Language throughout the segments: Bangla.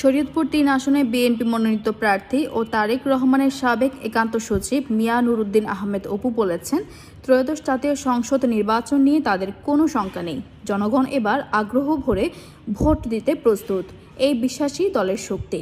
শরীয়তপুর তিন আসনে বিএনপি মনোনীত প্রার্থী ও তারেক রহমানের সাবেক একান্ত সচিব মিয়া নুরুদ্দিন আহমেদ অপু বলেছেন, ত্রয়োদশ জাতীয় সংসদ নির্বাচন নিয়ে তাদের কোনো শঙ্কা নেই। জনগণ এবার আগ্রহ ভরে ভোট দিতে প্রস্তুত। এই বিশ্বাসী দলের শক্তি।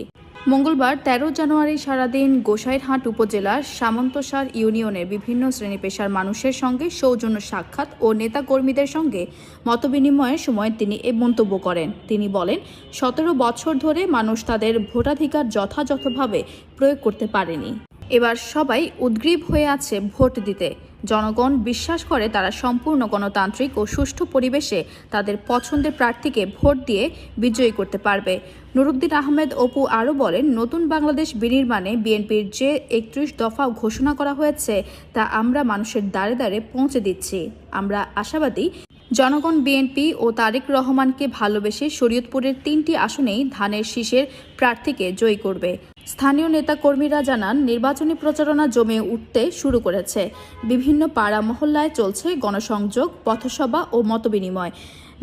মঙ্গলবার তেরো জানুয়ারি সারাদিন গোসাইরহাট উপজেলার সামন্তসার ইউনিয়নের বিভিন্ন শ্রেণি পেশার মানুষের সঙ্গে সৌজন্য সাক্ষাৎ ও নেতাকর্মীদের সঙ্গে মতবিনিময়ের সময় তিনি এ মন্তব্য করেন। তিনি বলেন, সতেরো বছর ধরে মানুষ তাদের ভোটাধিকার যথাযথভাবে প্রয়োগ করতে পারেনি। এবার সবাই উদ্গ্রীব হয়ে আছে ভোট দিতে। জনগণ বিশ্বাস করে তারা সম্পূর্ণ গণতান্ত্রিক ও সুষ্ঠু পরিবেশে তাদের পছন্দের প্রার্থীকে ভোট দিয়ে বিজয়ী করতে পারবে। নুরুদ্দিন আহমেদ অপু আরও বলেন, নতুন বাংলাদেশ বিনির্মাণে বিএনপির যে একত্রিশ দফা ঘোষণা করা হয়েছে তা আমরা মানুষের দ্বারে দ্বারে পৌঁছে দিচ্ছি। আমরা আশাবাদী জনগণ বিএনপি ও তারেক রহমানকে ভালোবেসে শরীয়তপুরের তিনটি আসনেই ধানের শীষের প্রার্থীকে জয়ী করবে। স্থানীয় নেতাকর্মীরা জানান, নির্বাচনী প্রচারণা জমে উঠতে শুরু করেছে। বিভিন্ন পাড়া মহল্লায় চলছে গণসংযোগ, পথসভা ও মতবিনিময়।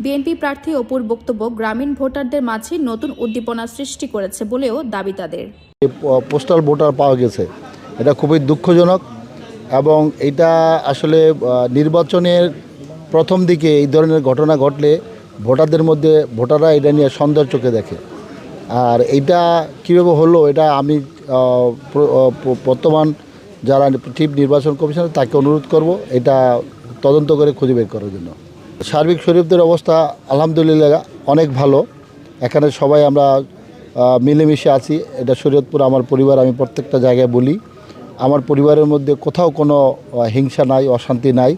বিএনপি প্রার্থী অপুর বক্তব্য গ্রামীণ ভোটারদের মাঝে নতুন উদ্দীপনা সৃষ্টি করেছে বলেও দাবি তাদের। পোস্টাল ভোটার পাওয়া গেছে। এটা খুবই দুঃখজনক এবং এটা আসলে নির্বাচনের প্রথম দিকে এই ধরনের ঘটনা ঘটলে ভোটারদের মধ্যে, ভোটাররা এটা নিয়ে সন্দেহ চোখে দেখে। আর এইটা কীভাবে হলো, এটা আমি বর্তমান যারা চিফ নির্বাচন কমিশনার তাকে অনুরোধ করব এটা তদন্ত করে খুঁজে বের করার জন্য। সার্বিক শরীফদের অবস্থা আলহামদুলিল্লাহ অনেক ভালো। এখানে সবাই আমরা মিলেমিশে আছি। এটা শরীয়তপুর আমার পরিবার, আমি প্রত্যেকটা জায়গায় বলি। আমার পরিবারের মধ্যে কোথাও কোনো হিংসা নাই, অশান্তি নাই।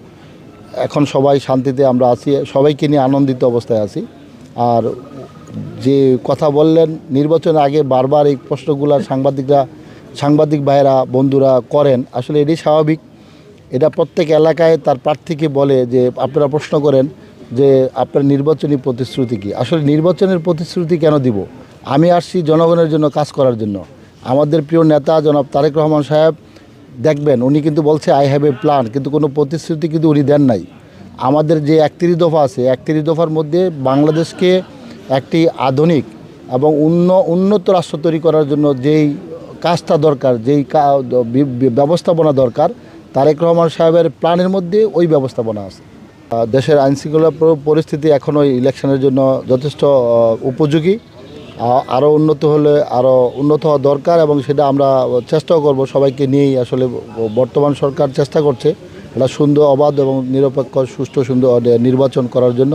এখন সবাই শান্তিতে আমরা আছি, সবাইকে নিয়ে আনন্দিত অবস্থায় আছি। আর যে কথা বললেন, নির্বাচনের আগে বারবার এই প্রশ্নগুলো সাংবাদিকরা, সাংবাদিক ভাইয়েরা, বন্ধুরা করেন, আসলে এটি স্বাভাবিক। এটা প্রত্যেক এলাকায় তার প্রার্থীকে বলে যে, আপনারা প্রশ্ন করেন যে, আপনার নির্বাচনী প্রতিশ্রুতি কী? আসলে নির্বাচনের প্রতিশ্রুতি কেন দিব? আমি আসছি জনগণের জন্য কাজ করার জন্য। আমাদের প্রিয় নেতা জনাব তারেক রহমান সাহেব দেখবেন, উনি কিন্তু বলছে আই হ্যাভ এ প্ল্যান কিন্তু কোনো প্রতিশ্রুতি কিন্তু উনি দেন নাই। আমাদের যে একত্রিশ দফা আছে, একত্রিশ দফার মধ্যে বাংলাদেশকে একটি আধুনিক এবং উন্ন, উন্নত রাষ্ট্র তৈরি করার জন্য যেই কাজটা দরকার, যেই ব্যবস্থাপনা দরকার, তারেক রহমান সাহেবের প্ল্যানের মধ্যে ওই ব্যবস্থাপনা আছে। দেশের আইনশৃঙ্খলা পরিস্থিতি এখনও ইলেকশনের জন্য যথেষ্ট উপযোগী। আরও উন্নত হলে আরও উন্নত হওয়া দরকার এবং সেটা আমরা চেষ্টাও করব। সবাইকে নিয়েই আসলে বর্তমান সরকার চেষ্টা করছে। একটা সুন্দর, অবাধ এবং নিরপেক্ষ, সুষ্ঠু, সুন্দর নির্বাচন করার জন্য।